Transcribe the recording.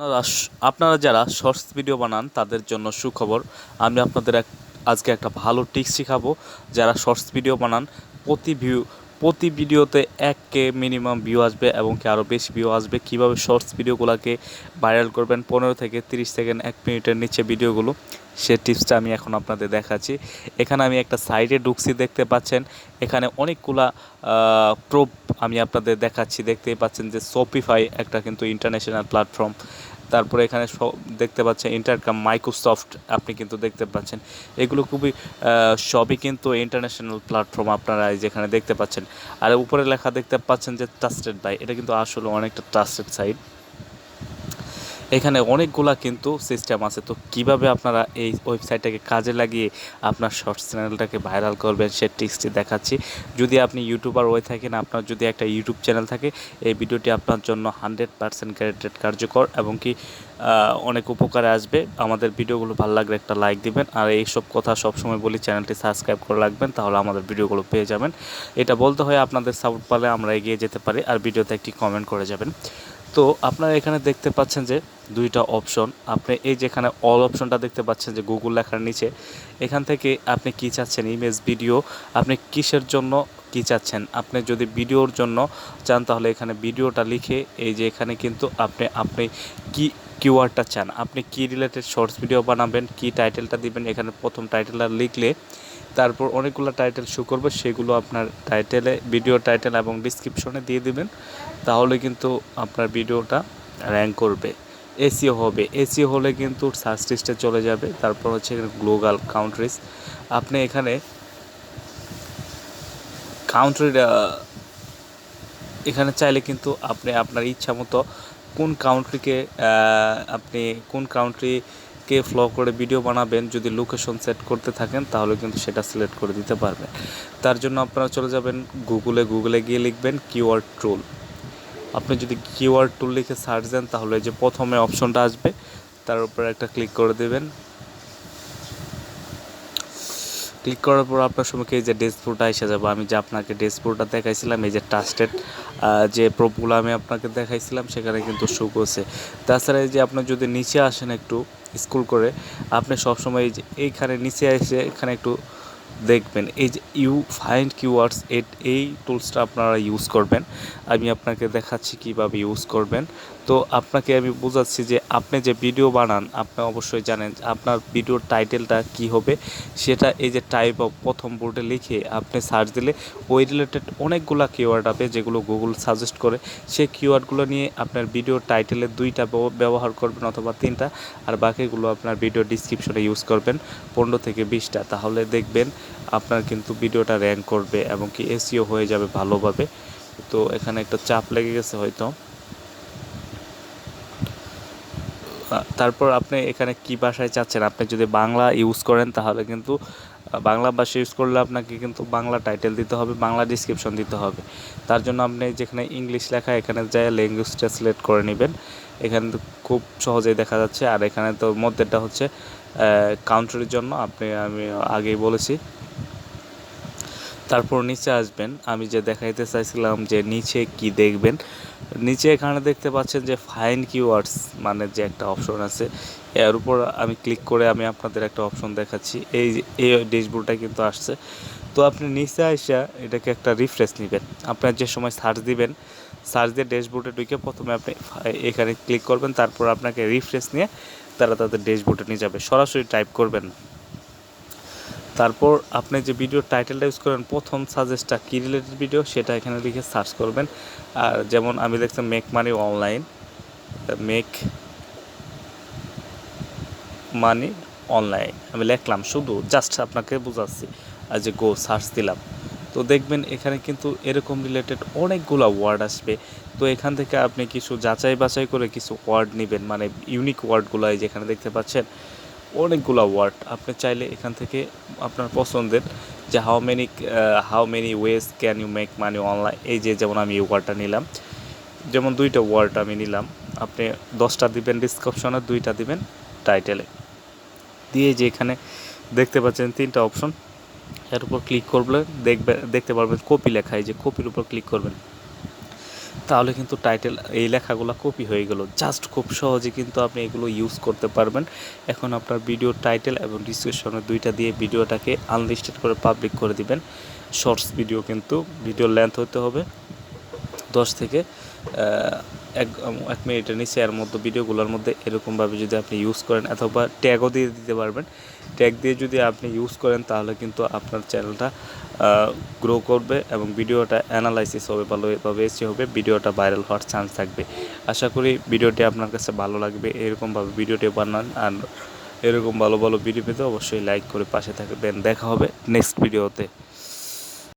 আপনারা আপনারা যারা শর্টস ভিডিও বানান, তাদের জন্য সুখবর, আমি আপনাদের এক, আজকে একটা ভালো টিক্স শেখাবো। যারা শর্টস ভিডিও বানান, প্রতি ভিউ, প্রতি ভিডিওতে এক কে মিনিমাম ভিউ আসবে এবং কি আরও বেশি ভিউ আসবে। কীভাবে শর্টস ভিডিওগুলোকে ভাইরাল করবেন, পনেরো থেকে তিরিশ সেকেন্ড, এক মিনিটের নিচে ভিডিওগুলো, সে টিপসটা আমি এখন আপনাদের দেখাচ্ছি। এখানে আমি একটা সাইডে ঢুকছি, দেখতে পাচ্ছেন। এখানে অনেকগুলা প্রোপ আমি আপনাদের দেখাচ্ছি। দেখতেই পাচ্ছেন যে সপিফাই একটা কিন্তু ইন্টারন্যাশনাল প্ল্যাটফর্ম তারপরে এখানে দেখতে পাচ্ছেন ইন্টারকাম মাইক্রোসফট আপনি কিন্তু দেখতে পাচ্ছেন। এগুলো খুবই সবই কিন্তু ইন্টারন্যাশনাল প্ল্যাটফর্ম আপনারা যেখানে দেখতে পাচ্ছেন। আর উপরে লেখা দেখতে পাচ্ছেন যে ট্রাস্টেড বাই এটা কিন্তু আসলে অনেকটা ট্রাস্টেড সাইট এখানে অনেকগুলা কিন্তু সিস্টেম আছে। তো কীভাবে আপনারা এই ওয়েবসাইটটাকে কাজে লাগিয়ে আপনার শর্টস চ্যানেলটাকে ভাইরাল করবেন সে টিক্সটি দেখাচ্ছি। যদি আপনি ইউটিউবার হয়ে থাকেন, আপনার যদি একটা ইউটিউব চ্যানেল থাকে, এই ভিডিওটি আপনার জন্য হান্ড্রেড পার্সেন্ট গ্যারেন্টেড কার্যকর এবং কি অনেক উপকারে আসবে। আমাদের ভিডিওগুলো ভালো লাগলে একটা লাইক দিবেন। আর এইসব কথা সবসময় বলি চ্যানেলটি সাবস্ক্রাইব করে রাখবেন, তাহলে আমাদের ভিডিওগুলো পেয়ে যাবেন। এটা বলতে হয় আপনাদের সাপোর্ট পালে আমরা এগিয়ে যেতে পারি, আর ভিডিওতে একটি কমেন্ট করে যাবেন। তো আপনারা এখানে দেখতে পাচ্ছেন যে দুইটা অপশন আপনি এই যেখানে অল অপশনটা দেখতে পাচ্ছেন যে গুগল লেখার নিচে, এখান থেকে আপনি কি চাচ্ছেন? ইমেজ ভিডিও আপনি কিসের জন্য কি চাচ্ছেন? আপনি যদি ভিডিওর জন্য চান, তাহলে এখানে ভিডিওটা লিখে এই যে এখানে কিন্তু আপনি আপনি কি কিওয়ার্ডটা চান? আপনি কি রিলেটেড শর্টস ভিডিও বানাবেন, কি টাইটেলটা দিবেন? এখানে প্রথম টাইটেলটা লিখলে তারপর অনেকগুলো টাইটেল শো করবে, সেগুলো আপনার টাইটেলে ভিডিও টাইটেল এবং ডিসক্রিপশনে দিয়ে দিবেন। তাহলে কিন্তু আপনার ভিডিওটা র্যাঙ্ক করবে। এসিও হবে। এসিও হলে কিন্তু সার্চ লিস্টে চলে যাবে। তারপর হচ্ছে গ্লোবাল কাউন্ট্রিজ আপনি এখানে কাউন্ট্রির এখানে চাইলে কিন্তু আপনি আপনার ইচ্ছা মতো কোন কাউন্ট্রিকে আপনি কোন কাউন্ট্রিকে ফ্লো করে ভিডিও বানাবেন, যদি লোকেশন সেট করতে থাকেন, তাহলে কিন্তু সেটা সিলেক্ট করে দিতে পারবেন। তার জন্য আপনারা চলে যাবেন গুগলে গুগলে গিয়ে লিখবেন কিওয়ার্ড টুল আপনি যদি কিওয়ার্ড টুল লিখে সার্চ দেন, তাহলে এই যে প্রথমে অপশনটা আসবে, তার উপরে একটা ক্লিক করে দেবেন। ক্লিক করার পর আপনার সম্মুখে এই যে ডেসবোর্ডটা এসে যাবে। আমি যে আপনাকে ডেসবোর্ডটা দেখাইছিলাম, এই যে ট্রাস্টেড যে প্রোপগুলো আমি আপনাকে দেখাইছিলাম, সেখানে কিন্তু শো করছে তাছাড়া এই যে আপনি যদি নিচে আসেন একটু, স্কুল করে, আপনি সবসময় এইখানে নিচে এসে এখানে একটু দেখবেন। এই যে ইউ ফাইন্ড কিওয়ার্ডস এট, এই টুলসটা আপনারা ইউজ করবেন। আমি আপনাকে দেখাচ্ছি কীভাবে ইউজ করবেন। তো আপনাকে আমি বোঝাচ্ছি যে আপনি যে ভিডিও বানান, আপনি অবশ্যই জানেন আপনার ভিডিওর টাইটেলটা কি হবে। সেটা এই যে টাইপ অফ প্রথম বোর্ডে লিখে আপনি সার্চ দিলে ওই রিলেটেড অনেকগুলো কিওয়ার্ড হবে যেগুলো গুগল সাজেস্ট করে। সেই কিওয়ার্ডগুলো নিয়ে আপনার ভিডিওর টাইটেলে দুইটা ব্যবহার করবেন অথবা তিনটা। আর বাকিগুলো আপনার ভিডিও ডিসক্রিপশনে ইউজ করবেন, পনেরো থেকে বিশটা। তাহলে দেখবেন আপনার কিন্তু ভিডিওটা র্যাঙ্ক করবে এবং কি এসিও হয়ে যাবে ভালোভাবে। তো এখানে একটা চাপ লেগে গেছে হয়তো। তারপর আপনি এখানে কি ভাষায় চাচ্ছেন? আপনি যদি বাংলা ইউজ করেন তাহলে কিন্তু বাংলা ভাষা ইউজ করলে আপনাকে কিন্তু বাংলা টাইটেল দিতে হবে, বাংলা ডিসক্রিপশন দিতে হবে। তার জন্য আপনি যেখানে ইংলিশ লেখা, এখানে যায় ল্যাঙ্গুয়েজ ট্রান্সলেট করে নেবেন। এখানে তো খুব সহজেই দেখা যাচ্ছে। আর এখানে তো মধ্যেটা হচ্ছে কাউন্ট্রির জন্য আপনি, আমি আগেই বলেছি তারপর নিচে আসবেন। আমি যে দেখাইতে চাইছিলাম যে নিচে কি দেখবেন, নিচে এখানে দেখতে পাচ্ছেন যে ফাইন কিওয়ার্ডস মানে যে একটা অপশন আছে। এর উপর আমি ক্লিক করে আমি আপনাদের একটা অপশন দেখাচ্ছি। এই এই ড্যাশবোর্ডটা কিন্তু আসছে। তো আপনি নিচে আইসা এটাকে একটা রিফ্রেশ নেবেন। আপনার যে সময় সার্চ দিবেন সার্চ দিয়ে ড্যাশবোর্ডে ঢুকে প্রথমে আপনি এখানে ক্লিক করবেন। তারপর আপনাকে রিফ্রেশ নিয়ে তারা তাদের ড্যাশবোর্ডে নিয়ে যাবে। সরাসরি টাইপ করবেন। তারপর আপনি যে ভিডিও টাইটেলটা ইউজ করেন, প্রথম সাজেস্টটা কী রিলেটেড ভিডিও সেটা এখানে লিখে সার্চ করবেন। আর যেমন আমি দেখছি make money online make money online আমি লিখলাম শুধু জাস্ট আপনাকে বোঝাচ্ছি, আর যে গো সার্চ দিলাম। তো দেখবেন এখানে কিন্তু এরকম রিলেটেড অনেকগুলো ওয়ার্ড আসবে। তো এখান থেকে আপনি কিছু যাচাই বাছাই করে কিছু ওয়ার্ড নেবেন মানে ইউনিক ওয়ার্ডগুলো যেখানে দেখতে পাচ্ছেন। অনেকগুলো ওয়ার্ড আপনি চাইলে এখান থেকে আপনার পছন্দের যে how many how many ways can you make money online এই যে যেমন আমি এই ওয়ার্ডটা নিলাম, যেমন দুইটা ওয়ার্ড আমি নিলাম, আপনি দশটা দিবেন ডিসক্রিপশনে দুইটা দিবেন টাইটেলে দিয়ে যে এখানে দেখতে পাচ্ছেন তিনটা অপশন এর উপর ক্লিক করলে দেখবে, দেখতে পারবেন কপি লেখা, এই যে কপির উপর ক্লিক করবেন। তাহলে কিন্তু টাইটেল এই লেখাগুলো কপি হয়ে গেল। জাস্ট খুব সহজে কিন্তু আপনি এগুলো ইউজ করতে পারবেন। এখন আপনার ভিডিও টাইটেল এবং ডিসক্রিপশনে দুইটা দিয়ে ভিডিওটাকে আনলিস্টেড করে পাবলিক করে দিবেন। শর্টস ভিডিও কিন্তু ভিডিও লেন্থ হতে হবে দশ থেকে এক এক মিনিটের নিচে এর মধ্যে ভিডিওগুলোর মধ্যে এরকমভাবে যদি আপনি ইউজ করেন অথবা ট্যাগও দিয়ে দিতে পারবেন। ট্যাগ দিয়ে যদি আপনি ইউজ করেন, তাহলে কিন্তু আপনার চ্যানেলটা গ্রো করবে এবং ভিডিওটা অ্যানালাইসিস হবে ভালোভাবে এসে হবে ভিডিওটা ভাইরাল হওয়ার চান্স থাকবে। আশা করি ভিডিওটি আপনার কাছে ভালো লাগবে, এরকমভাবে ভিডিওটি বানান আর এরকম ভালো ভালো ভিডিও পেতে অবশ্যই লাইক করে পাশে থাকবেন। দেখা হবে নেক্সট ভিডিওতে